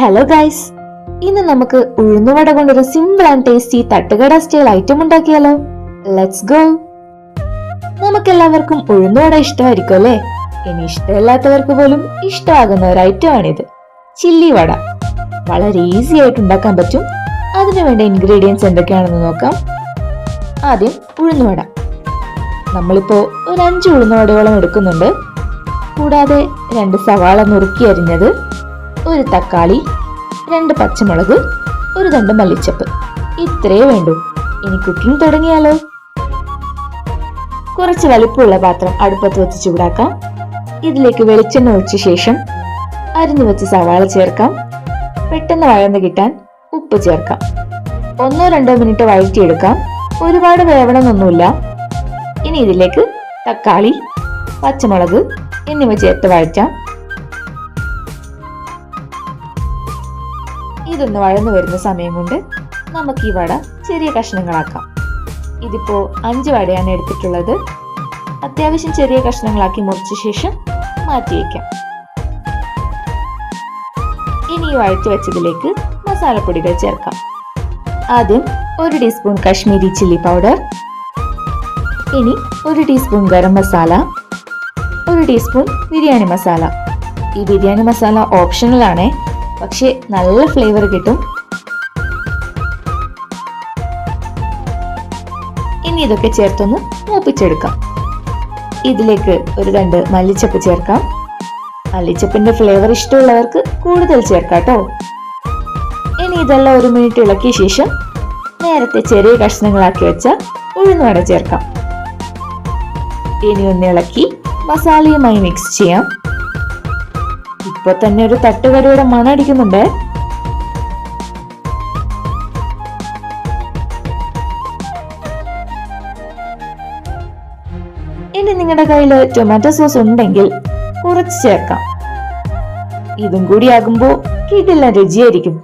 Hello guys ഇന്ന് നമുക്ക് ഉഴുന്നുവട കൊണ്ടൊരു സിമ്പിൾ ആൻഡ് ടേസ്റ്റി തട്ടുകട സ്റ്റൈൽ ഐറ്റം ഉണ്ടാക്കിയാലോ? ലെറ്റ്സ് ഗോ നമുക്ക് എല്ലാവർക്കും ഉഴുന്നുവട ഇഷ്ടമായിരിക്കും അല്ലേ? ഇനി ഇഷ്ടമില്ലാത്തവർക്ക് പോലും ഇഷ്ടമാകുന്ന ഒരു ഐറ്റം ആണിത്. ചില്ലി വട. വളരെ ഈസി ആയിട്ട് ഉണ്ടാക്കാൻ പറ്റും. അതിനു വേണ്ട ഇൻഗ്രീഡിയൻസ് എന്തൊക്കെയാണെന്ന് നോക്കാം. ആദ്യം ഉഴുന്നുവട നമ്മളിപ്പോ ഒരു അഞ്ച് ഉഴുന്നുവടയോളം എടുക്കുന്നുണ്ട്. കൂടാതെ രണ്ട് സവാള നുറുക്കി അരിഞ്ഞത് ഒരു തക്കാളി രണ്ട് പച്ചമുളക് ഒരു തണ്ട് മല്ലിച്ചപ്പ്. ഇത്രയേ വേണ്ടൂ. ഇനി കുക്കിംഗ് തുടങ്ങിയാലോ? കുറച്ച് വലിപ്പമുള്ള പാത്രം അടുപ്പത്ത് വെച്ച് ചൂടാക്കാം. ഇതിലേക്ക് വെളിച്ചെണ്ണ ഒഴിച്ച ശേഷം അരിഞ്ഞു വെച്ച് സവാള ചേർക്കാം. പെട്ടെന്ന് വഴന്ന് കിട്ടാൻ ഉപ്പ് ചേർക്കാം. ഒന്നോ രണ്ടോ മിനിറ്റ് വഴറ്റിയെടുക്കാം. ഒരുപാട് വേവണമെന്നൊന്നുമില്ല. ഇനി ഇതിലേക്ക് തക്കാളി പച്ചമുളക് എന്നിവ ചേർത്ത് വഴറ്റാം. ഇതൊന്ന് വഴന്നു വരുന്ന സമയം കൊണ്ട് നമുക്ക് ഈ വട ചെറിയ കഷ്ണങ്ങളാക്കാം. ഇതിപ്പോൾ അഞ്ച് വടയാണ് എടുത്തിട്ടുള്ളത്. അത്യാവശ്യം ചെറിയ കഷ്ണങ്ങളാക്കി മുറിച്ച ശേഷം മാറ്റി വയ്ക്കാം. ഇനി ഈ വഴറ്റി വെച്ചതിലേക്ക് മസാലപ്പൊടികൾ ചേർക്കാം. ആദ്യം ഒരു ടീസ്പൂൺ കാശ്മീരി ചില്ലി പൗഡർ ഇനി ഒരു ടീസ്പൂൺ ഗരം മസാല ഒരു ടീസ്പൂൺ ബിരിയാണി മസാല. ഈ ബിരിയാണി മസാല ഓപ്ഷണൽ ആണേ. പക്ഷേ നല്ല ഫ്ലേവർ കിട്ടും. ഇനി ഇതൊക്കെ ചേർത്തൊന്ന് മൂപ്പിച്ചെടുക്കാം. ഇതിലേക്ക് ഒരു രണ്ട് മല്ലിച്ചപ്പ് ചേർക്കാം. മല്ലിച്ചപ്പിന്റെ ഫ്ലേവർ ഇഷ്ടമുള്ളവർക്ക് കൂടുതൽ ചേർക്കാം ഇനി ഇതെല്ലാം ഒരു മിനിറ്റ് ഇളക്കിയ ശേഷം നേരത്തെ ചെറിയ കഷ്ണങ്ങളാക്കി വെച്ച ഉഴുന്നുവട ചേർക്കാം. ഇനി ഒന്ന് ഇളക്കി മസാലയുമായി മിക്സ് ചെയ്യാം. ഇപ്പൊ തന്നെ ഒരു തട്ടുകറിയുടെ മണം അടിക്കുന്നുണ്ടേ. ഇനി നിങ്ങളുടെ കയ്യിൽ ടൊമാറ്റോ സോസ് ഉണ്ടെങ്കിൽ കുറച്ച് ചേർക്കാം. ഇതും കൂടി ആകുമ്പോ കിടില രുചിയായിരിക്കും.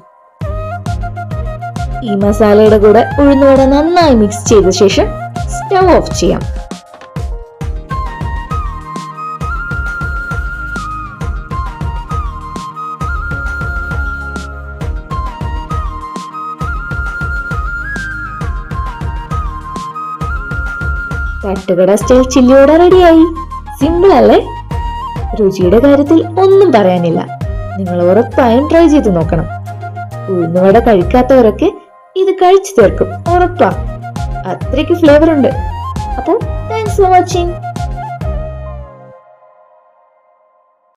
ഈ മസാലയുടെ കൂടെ ഉഴുന്നുവട നന്നായി മിക്സ് ചെയ്ത ശേഷം സ്റ്റവ് ഓഫ് ചെയ്യാം. തട്ടുകട സ്റ്റൈൽ ചില്ലിയോടെ റെഡിയായി. സിമ്പിൾ അല്ലേ? രുചിയുടെ കാര്യത്തിൽ ഒന്നും പറയാനില്ല. നിങ്ങൾ ഉറപ്പായും ട്രൈ ചെയ്ത് നോക്കണം. ഉഴുന്നുവട കഴിക്കാത്തവരൊക്കെ ഇത് കഴിച്ചു തീർക്കും. ഉറപ്പാ. അത്രയ്ക്ക് ഫ്ലേവർ ഉണ്ട്. അപ്പോൾ താങ്ക്സ് ഫോർ വാച്ചിങ്